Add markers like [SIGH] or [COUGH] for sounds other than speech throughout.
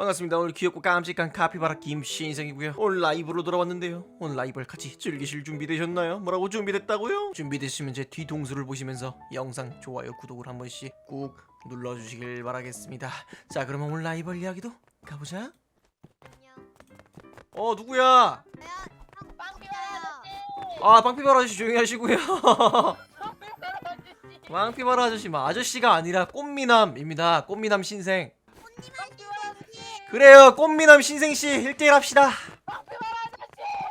반갑습니다. 오늘 귀엽고 깜찍한 카피바라 김신생이고요. 오늘 라이브로 돌아왔는데요. 오늘 라이브를 같이 즐기실 준비되셨나요? 뭐라고 준비됐다고요? 준비됐으면 제 뒤통수를 보시면서 영상 좋아요, 구독을 한 번씩 꾹 눌러주시길 바라겠습니다. 자, 그러면 오늘 라이브 이야기도 가보자. 어, 누구야? 아, 빵피바라 아저씨 조용히 하시고요. [LAUGHS] 빵피바라 아저씨, 뭐 아저씨가 아니라 꽃미남입니다. 꽃미남 신생. 그래요, 꽃미남 신생 씨 1대1 합시다.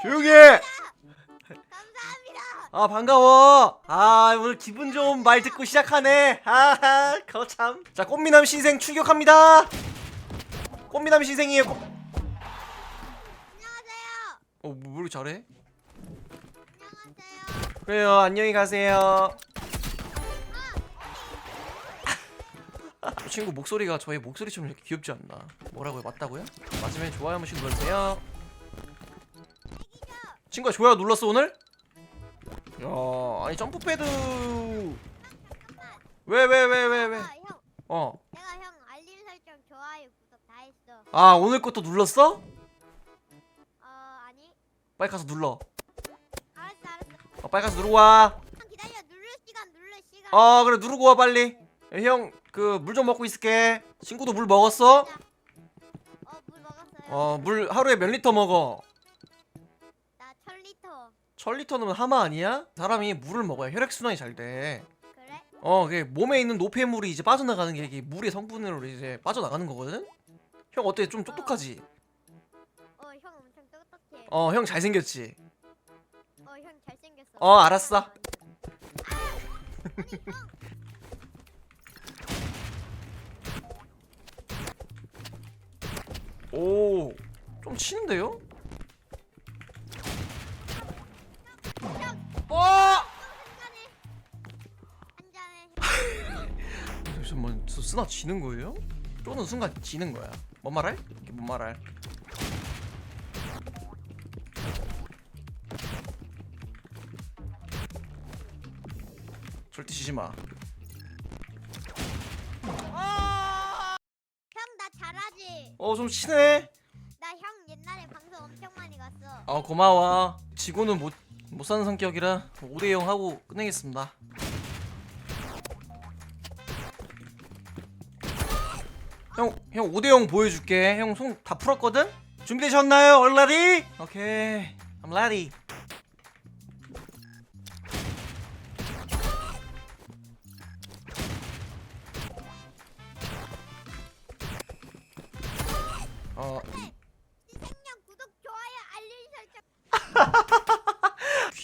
조용히 해. 감사합니다. 아 반가워. 아 오늘 기분 좋은 말 듣고 시작하네. 아하 거참. 자 꽃미남 신생 출격합니다. 꽃미남 신생이에요. 꽃... 안녕하세요. 어, 뭐, 뭐 이렇게 잘해? 안녕하세요. 그래요, 안녕히 가세요. 저 친구 목소리가 저의 목소리처럼 이렇게 귀엽지 않나? 뭐라고요? 맞다고요? 맞으면 좋아요 한 번씩 눌러주세요. 친구가 좋아요 눌렀어 오늘? 야, 아니 점프 패드. 왜 왜 왜 왜 왜? 아, 형, 어. 내가 형 알림 설정 좋아요 구독 다 했어. 아 오늘 것도 눌렀어? 어 아니. 빨리 가서 눌러. 알았어 알았어. 어, 빨리 가서 누르고 와. 형 기다려. 누를 시간 누를 시간. 어 그래 누르고 와 빨리. 형 그 물 좀 먹고 있을게. 친구도 물 먹었어? 어 물 먹었어요. 어 물 하루에 몇 리터 먹어? 나 천리터. 천 리터는 하마 아니야? 사람이 물을 먹어야 혈액 순환이 잘 돼. 그래? 어, 그게 몸에 있는 노폐물이 이제 빠져나가는 게 이게 물의 성분으로 이제 빠져나가는 거거든. 형 어때? 좀 똑똑하지? 어 형 엄청 똑똑해. 어, 형 잘생겼지? 어 형 잘생겼어. 어, 알았어. 오, 좀 치는데요? 어! 한 잔에. 잠시만, 저 쓰나 지는 거예요? 쪼는 순간 지는 거야. 뭔 말할? 이게 뭔 말할? 절대 지지 마. 어, 좀 치네. 나형 옛날에 방송 엄청 많이 갔어. 어, 고마워. 지고는 못, 못 사는 성격이라 5대0 하고 끝내겠습니다. 형, 형 5대0 보여줄게. 형 손 다 풀었거든? 준비되셨나요? Ready? 오케이. I'm ready.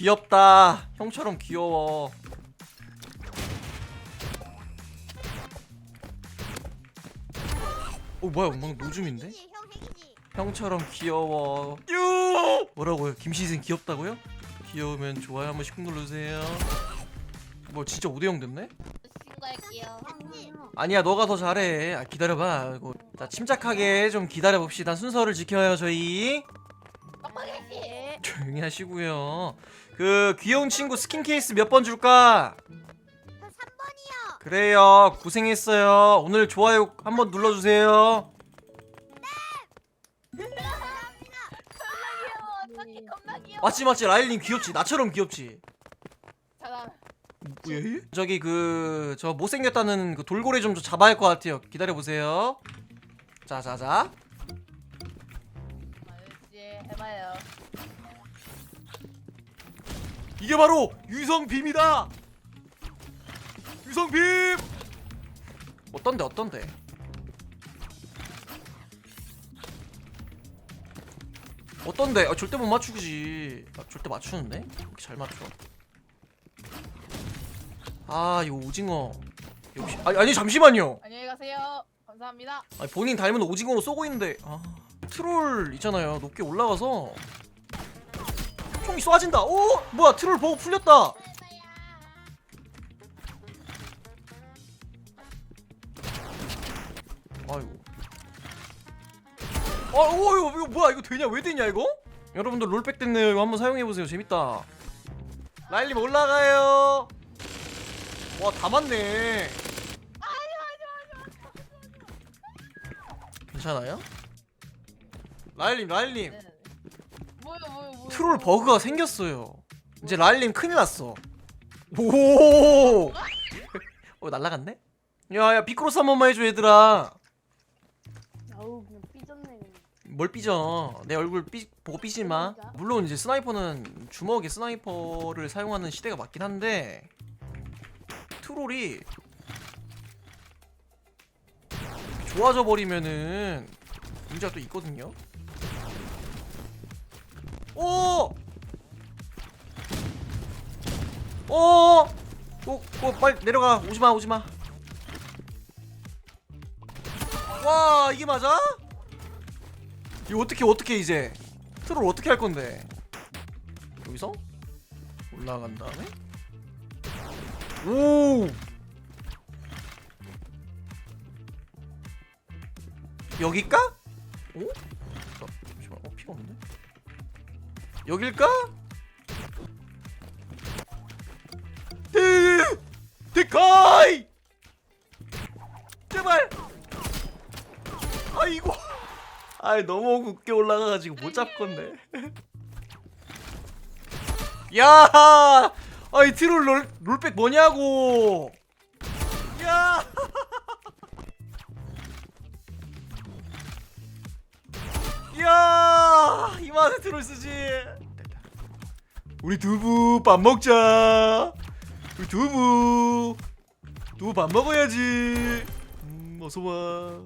귀엽다. 형처럼 귀여워. 어 뭐야 막 노즘인데? 형. 형처럼 귀여워. 유! 뭐라고요? 김시생 귀엽다고요? 귀여우면 좋아요 한 번씩 꾹 눌러주세요. 뭐 진짜 5대0 됐네? 신고할게요. 아니야 너가 더 잘해. 아, 기다려봐. 이거. 자 침착하게 좀 기다려봅시다. 순서를 지켜요 저희. 빡빡이 조용히 하시고요. 그 귀여운 친구 스킨 케이스 몇 번 줄까? 저 3번이요. 그래요. 고생했어요. 오늘 좋아요 한번 눌러주세요. 어떻게 겁나 귀여워. 맞지 맞지 라일님 귀엽지. 나처럼 귀엽지. 잠깐. 예? 저기 그 저 못생겼다는 그 돌고래 좀 잡아야 할 것 같아요. 기다려 보세요. 자자자. 아저씨 해봐요. 이게 바로 유성빔이다. 유성빔. 어떤데 어떤데? 어떤데? 아, 절대 못 맞추지. 아, 절대 맞추는데? 이렇게 잘 맞춰. 아 이거 오징어. 역시 아니, 아니 잠시만요. 안녕히 가세요. 감사합니다. 아니, 본인 닮은 오징어로 쏘고 있는데 아, 트롤 있잖아요. 높게 올라가서 총이 쏴진다. 오 뭐야 트롤 보고 풀렸다. 아이고. 아, 오, 이거, 이거 뭐야? 이거 되냐? 왜 되냐, 이거? 여러분들 롤백 됐네요. 이거 한번 사용해보세요. 재밌다. 라일님 올라가요. 와, 다 맞네. 괜찮아요? 라일님 라일님 네. 트롤 버그가 생겼어요. 이제 라일님 큰일 났어. 오! 어, 날라갔네? 야야 비크로스 한 번만 해줘 얘들아. 아우 그냥 삐졌네. 그냥. 뭘 삐져? 내 얼굴 삐, 보고 삐지 마. 물론 이제 스나이퍼는 주먹에 스나이퍼를 사용하는 시대가 맞긴 한데 트롤이 좋아져 버리면은 문제가 또 있거든요 오! 오! 오 빨리 내려가 오지 마 오지 마 와 이게 맞아? 이거 어떻게 어떻게 이제 트롤 어떻게 할 건데 여기서 올라간 다음에 오 여기일까? 오? 자, 잠시만 어 피가 없네 여길까? 데카이 제발 아이고 아이 너무 굳게 올라가가지고 못 잡건데. [LAUGHS] 야, 아이 트롤 롤 롤백 뭐냐고. 야. [LAUGHS] 야, 이 맛에 트롤 쓰지. 우리 두부 밥 먹자. 우리 두부. 두부 밥 먹어야지. 음, 어서 와.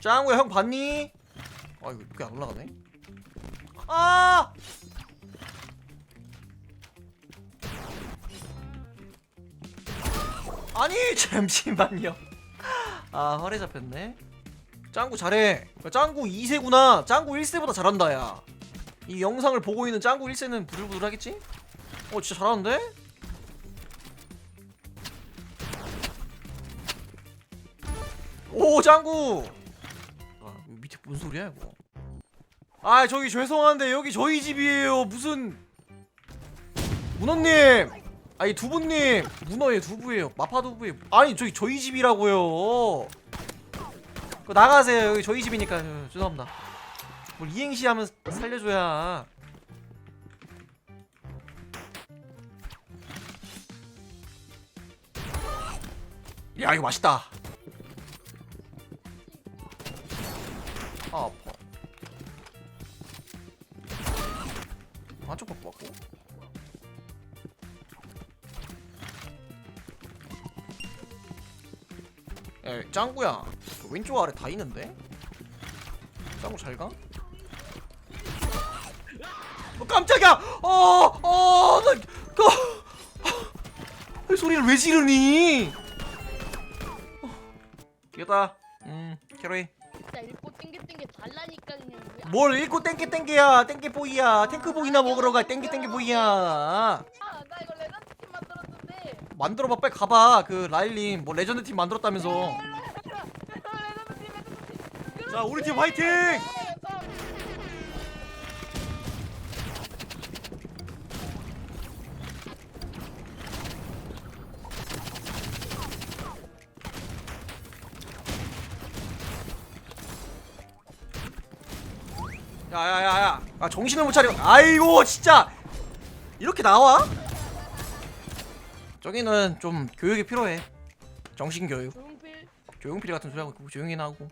짱구야 형 봤니? 아 이거 꽤안 올라가네. 아! 아니 [LAUGHS] 잠시만요. 아 허리 잡혔네. 짱구 잘해. 야, 짱구 2세구나. 짱구 1세보다 잘한다 야. 이 영상을 보고 있는 짱구 1세는 부들부들하겠지? 어 진짜 잘하는데? 오 짱구! 아 밑에 뭔 소리야 이거? 아 저기 죄송한데 여기 저희 집이에요. 무슨 문어님! 아니 두부님! 문어예요 두부예요. 마파두부예요. 아니 저기 저희 집이라고요. 그 나가세요. 여기 저희 집이니까 어, 죄송합니다 뭘 이행시 하면 살려줘야. 야 이거 맛있다. 아 아파. 한쪽 바꿔 갖고? 야 짱구야. 그 왼쪽 아래 다 있는데? 짱구 잘 가? 어 깜짝이야! 어 어나 그, 왜 소리를 왜 지르니? 어, 이겼다 음 캐로이 진짜 읽고 땡겨 땡겨 달라니까 그냥. 왜뭘 읽고 땡게 땡게야 땡게 보이야 탱크 보이나 먹으러 가 땡게 땡게 보이야 아 나 이거 레전드 팀 만들었는데. 만들어봐 빨리 가봐 그 라일님 뭐 레전드 팀 만들었다면서 레전드 팀 레전드 팀. 자 우리 팀 화이팅 야야야야 아 정신을 못 차려 아이고 진짜 이렇게 나와? 저기는 좀 교육이 필요해 정신 교육 조용필. 조용필 같은 소리 하고 있고 조용히 웃음소리가.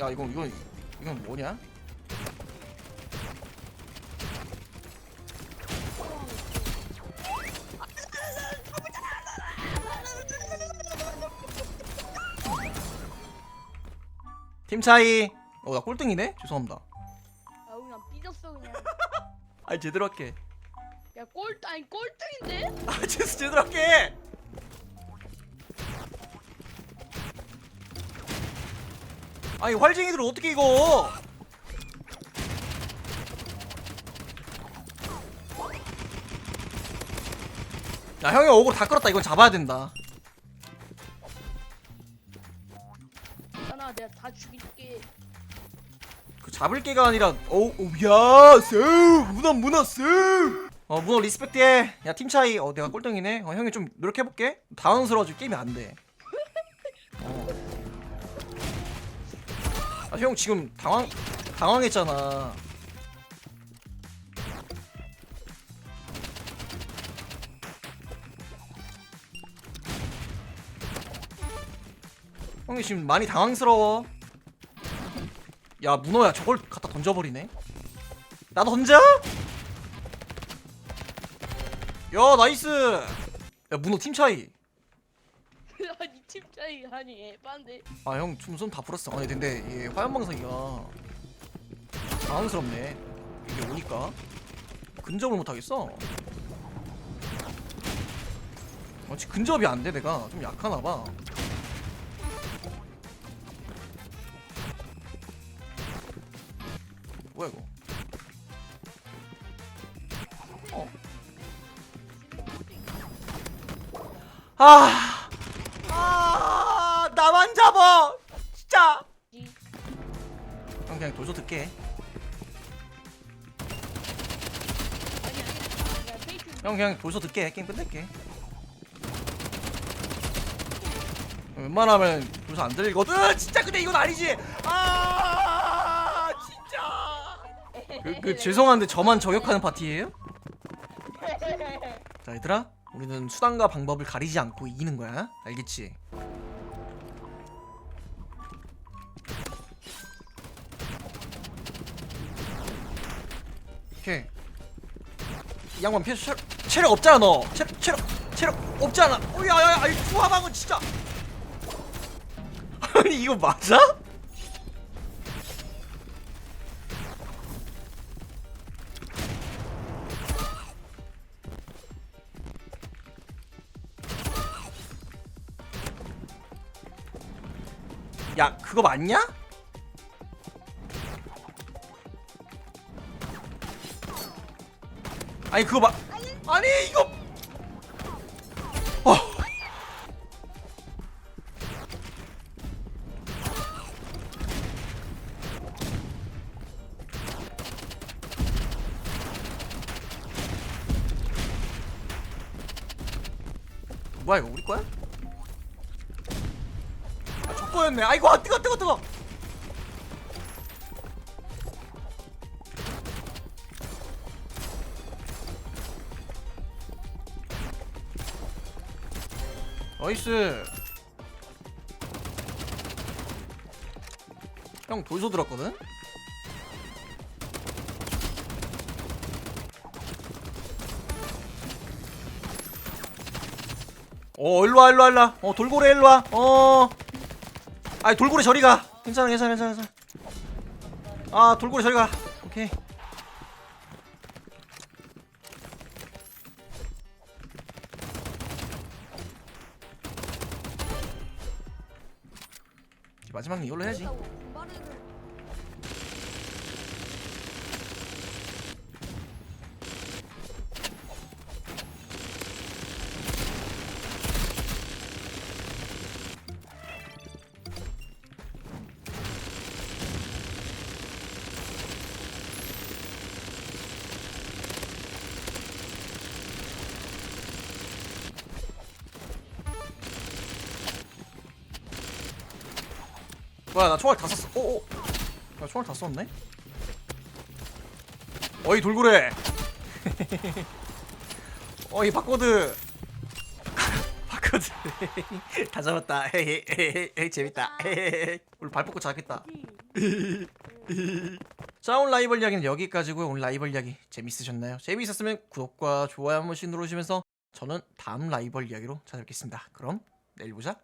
야 이거 이거 이건 뭐냐? 팀 차이. 어 나 꼴등이네. 죄송합니다. 아우 그냥 삐졌어 그냥. [LAUGHS] 아니 제대로 할게. 야꼴 아니 꼴등인데? 아 [LAUGHS] 제수 제대로 할게. 아니 활쟁이들 어떻게 이거? 야 형이 억울 다 끌었다 이건 잡아야 된다 잡을 게가 아니라 어우야 세우 문어 문어 세우. 어 문어 리스펙트해. 야 팀 차이. 어 내가 꼴등이네. 어 형이 좀 노력해볼게. 당황스러워지고 게임이 안돼. 어. 아형 지금 당황 당황했잖아. 형이 지금 많이 당황스러워 야 문어야 저걸 갖다 던져버리네. 나 던져? 야 나이스! 야 문어 팀 차이. [LAUGHS] 아니 팀 차이 아니 에반데. 아 형 춤손 다 풀었어. 아니 근데 얘 화염방석이가 당황스럽네. 이게 오니까. 근접을 못하겠어. 어찌 근접이 안 돼 내가. 좀 약하나봐 뭐야 이거 어. 아, 아, 나만 잡아, 진짜. 형 그냥 돌소 듣게. 형 그냥 돌소 듣게. 게임 끝낼게. 웬만하면 돌소 안 들리거든. 진짜 근데 이건 아니지. 아. 그, 그 죄송한데 저만 저격하는 파티예요? 자 얘들아, 우리는 수단과 방법을 가리지 않고 이기는 거야. 알겠지? 오케이. 이 양반 피해 체력, 체력 없잖아 너. 체력 체력 체력 없잖아. 오야야야, 아이 투하방은 진짜. [LAUGHS] 아니 이거 맞아? 야 그거 맞냐? 아니 그거 봐 아니 이거 어. 뭐야 이거 우리 거야? 아, 족보였네. 아이고, 아, 뜨거, 뜨거, 뜨거. 나이스. 형 돌소 들었거든? 어 일로와 일로와 일로와 어 돌고래 일로와 어 아이 돌고래 저리 가. 괜찮아 괜찮아 괜찮아 괜찮아. 아 돌고래 저리 가. 오케이. 이제 마지막은 이걸로 해야지 뭐야 나 총알 다 썼어. 오오 나 총알 다 썼네? 어이 돌고래. [LAUGHS] 어이 바코드. [LAUGHS] 바코드. [LAUGHS] 다 잡았다. 헤헤헤헤 재밌다. 헤헤헤 오늘 발 뻗고 자겠다. 자 오늘 라이벌 이야기는 여기까지고요. 오늘 라이벌 이야기 재밌으셨나요? 재미있었으면 구독과 좋아요 한 번씩 누르시면서 저는 다음 라이벌 이야기로 찾아뵙겠습니다. 그럼 내일 보자